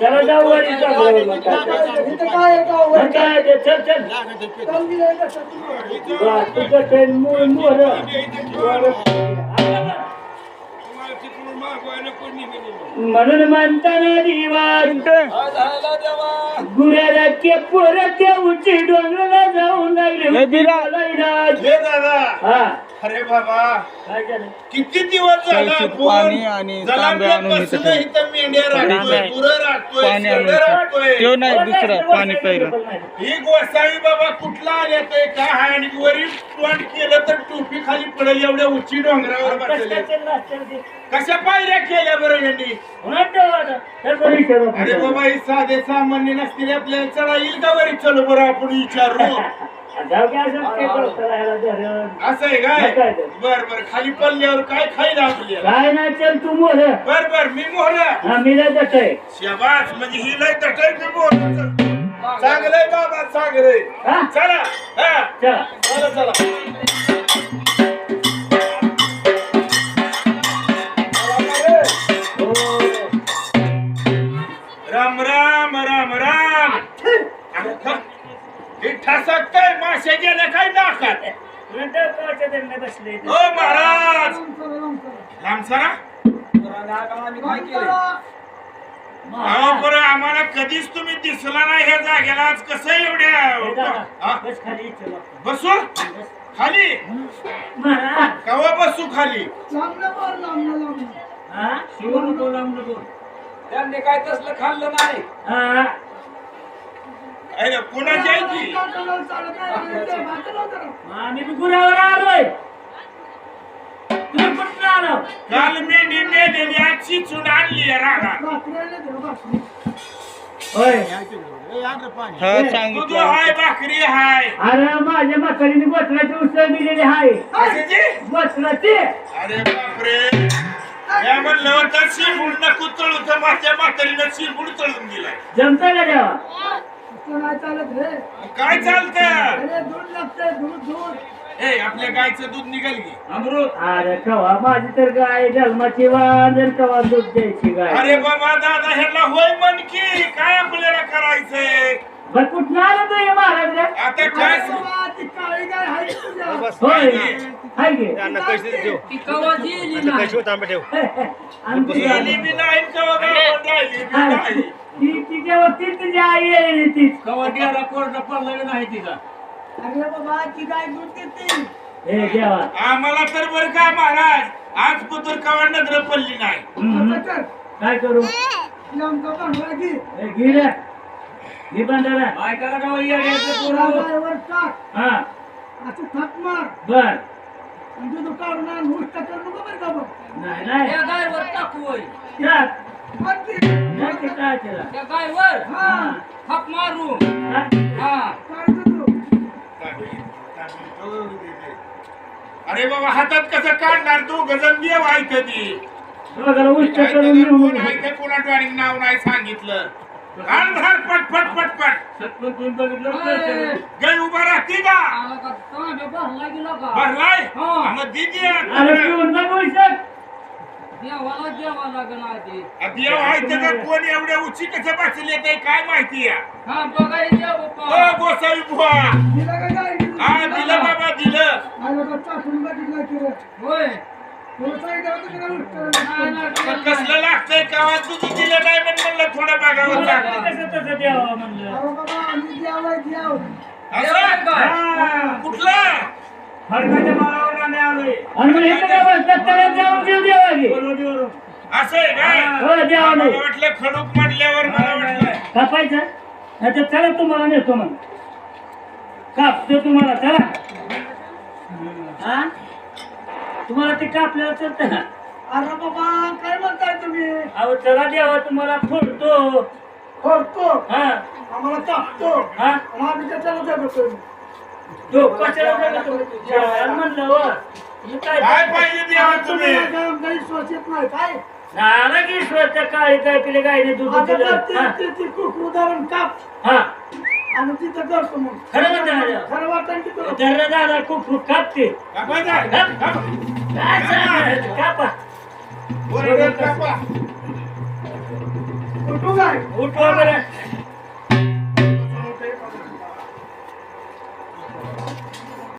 चला जाऊ काय काय ते, तुझं ट्रेन मोर. म्हणून म्हणताना दिवांत गुऱ्याला के पोरच्या उंची डोंगराला जाऊन लागले. हे हा. अरे बाबा. काय किती दिवस झाला? पाणी आणि तांबे आणून इथं जलांबल्यापासून ठेव. इथं मेंढ्या राखतोय नाही. गुरं राखतोय पाणी आणून शेरडं इथं. राखतोय. त्यो नाही दुसरं पाणी प्यायला. ही गोसावी बाबा कुठला आले ते काय आहे आणि वरील तोंड केलं तर टोपी खाली पडेल एवढ्या उंची डोंगरावर बसले कशा पायऱ्या केल्या बरं यांनी? अरे बाबा ही साधे सामान्य नसतील आपल्याला चढा येईल का वरी? चलो बरं आपण विचारू. असं आहे काय काय ते? बर बर खाली पडल्यावर काय खायला आपल्याला काय नाही चल तू मोर बर बर मी मोहरा हा मी नाही तसं आहे. शाबास म्हणजे ही लय तटय मी मोहरा चांगलंय बाबा चांगलंय. हा? चला हा. चला. चला चला. गेले काय नाकात. दंड बसले. महाराज! सरा. अहो बरं आम्हाला कधीच तुम्ही दिसला नाही ह्या जागेला. आज कसं एवढ्या? हा? बस खाली चला बसू? खाली? महाराज! कवा बसू खाली? बोल. हा? शिवून बोला बोल. त्यांनी काय तसलं खाल्लं नाही. हा? अरे कोणाची आहे ती. आम्ही बी गुरावर आलोय. तुम्ही कुठं आलो? काल मेंढी मेलेली आजची चूड आणली भाकरी. होय. हा दूध सांगितलं. हाय भाकरी हाय? अरे माझ्या म्हातारीने बसण्याची उसळ दिलेली आहे कशाची? बसण्याची अरे बापरे. या म्हणलं होतं शिरबुड नको तळू तर माझ्या म्हातारीनं शिरबुड तळून दिलाय. जमतं का देवा? चालत. काय चालतं? अरे, दूध लागतंय, दूध, दूध. ए आपल्या गायचं दूध निघाल की. अमृत. अरे कवा माझी तर गाय जन्माची वाजन कवा दूध द्यायची गाय. अरे बाबा दादा ह्याला होय म्हण की काय आपल्याला करायचंय? बर कुठं आलं तू हे महाराज रे? आता काय अरे बाबा, ती काळी गाय तुझ्या. होय हाय गे ती कवा गेली नाही? आणि ती गेली बी नाही कवा गावात राहिली बी नाही. ती तिच्यावर ती तुझी आई आहे ती. कवा गेला कोर्ट पडला नाही तिचा? अरे बाबा ती गाय दूध देते हे देवा. आम्हाला तर बरं का महाराज? आज पुत्र कवा नजर पडली नाही. हम्म. कर काय करू? तिला आमचा भांडवल घे हे गिरा घे बंधारा ऐकायला का वैया घ्यायचं तुला पोरं? गायवर टाक हा. असं थाप मार. बर. आणि तुझं काढून आण, ऊस टाकलं नको बरं का बघ नाही नाही. टाकू. टाक. मग ते- नाही ते काय त्याला त्या गायवर. हा. हाक मारू. टाक. हा. काढतो तू. अरे बाबा हातात कसं काढणार तू? उष्ट करून निघून कोणा टॉनिक नाव नाही सांगितलं? धर पट पट पट पट. बघितलं? उभा राहते का आला का तांब्या भरला गेला का भरलाय? हा. मग दिदी अरे पिऊन. देवाला देवा लागण आधी देव आहे का कोण एवढ्या उची कसं बसले येते काय माहिती आहे हा बघाय ओ गोसावी बुवा तिला काय? हा दिलं बाबा दिलं होय नाही नाही, कसलं लागतंय कावा तुझी दिलं नाही पण म्हणलं थोडं बघावं मला लागलं. ते कसं तसं द्यावं म्हणलं अरे बाबा आम्ही द्यावं द्यावं देव आहे असं? काय? हा. कुठलं फडकाच्या मारावर. आणि मग इथं काय बसतात? त्याला जाऊन जीव द्यावा की. असं आहे काय? हो द्यावा मला नाही वाटलं खडूक म्हणल्यावर मला वाटलं. कापायचं? आता चला तुम्हाला नेतो मग. कापतो तुम्हाला चला. हा? तुम्हाला ते कापल्याला चालतं ना अरे बाबा काय म्हणताय तुम्ही? अहो चला द्यावा तुम्हाला फोडतो. करतो हा. आम्हाला कापतो हा? आणि आम्ही त्याच्याला देतो काय काय पाहिजे तुम्ही? काही नाही काय? झालं की स्वच्छ काळी काय पिले गायने दूध आता दिलं. तर ते- हा. ते- ते कुकरू धरून काप हा. आणि तिथं करतो मग. खरं म्हणते माझ्या. खरं वाटतं की तुला? धरणं झाला खूप खूप कापते? काप. काय सांगायचं? कापा. काय?